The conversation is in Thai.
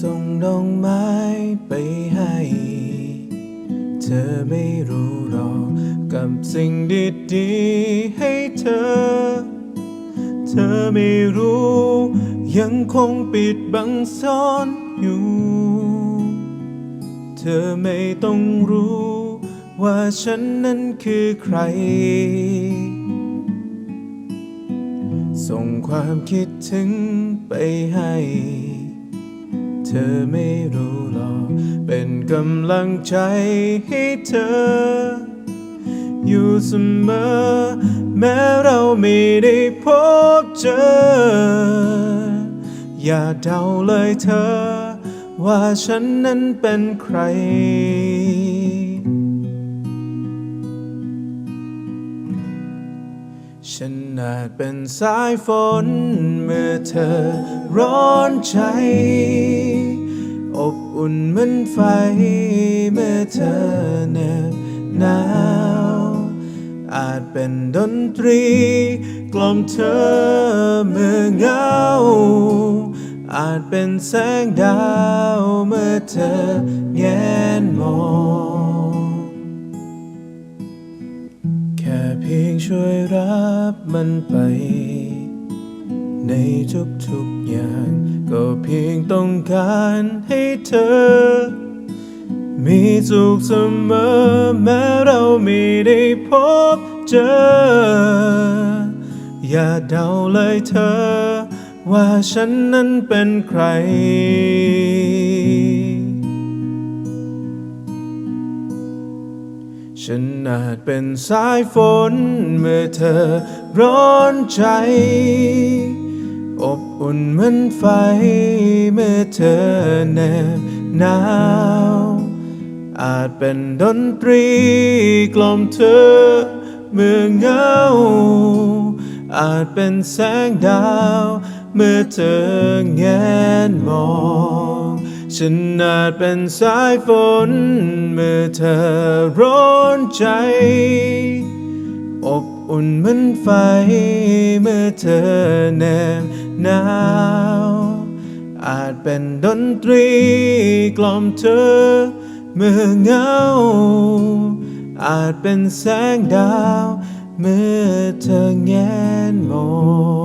ส่งดอกไม้ไปให้ เธอไม่รู้หรอกกับสิ่งดีๆให้เธอ เธอไม่รู้ ยังคงปิดบังซ่อนอยู่ เธอไม่ต้องรู้ ว่าฉันนั้นคือใคร ส่งความคิดถึงไปให้ เธอไม่รู้หรอกเป็นกำลังใจให้เธอ อยู่เสมอ แม้เราไม่ได้พบเจอ อย่าเดาเลยเธอ ว่าฉันนั้นเป็นใคร ฉันอาจเป็นสายฝนเมื่อเธอร้อนใจ อบอุ่นเหมือนไฟเมื่อเธอเหน็บหนาว อาจเป็นดนตรี กล่อมเธอเมื่อเหงา อาจเป็นแสงดาวเมื่อเธอแงนมอง เพียงช่วยรับมันไป ในทุกๆอย่าง ก็เพียงต้องการให้เธอ มีสุขเสมอแม้เราไม่ได้พบเจอ อย่าเดาเลยเธอ ว่าฉันนั้นเป็นใคร ฉันอาจเป็นสายฝนเมื่อเธอร้อนใจ อบอุ่นเหมือนไฟเมื่อเธอแนบหนาว อาจเป็นดนตรีกล่อมเธอเมื่อเหงา อาจเป็นแสงดาว เมื่อเธอแงนมอง ฉันอาจเป็นสายฝน เมื่อเธอร้อนใจ อบอุ่นเหมือนไฟ เมื่อเธอแนบหนาว อาจเป็นดนตรีกล่อมเธอ เมื่อเหงา อาจเป็นแสงดาว เมื่อเธอแงนมอง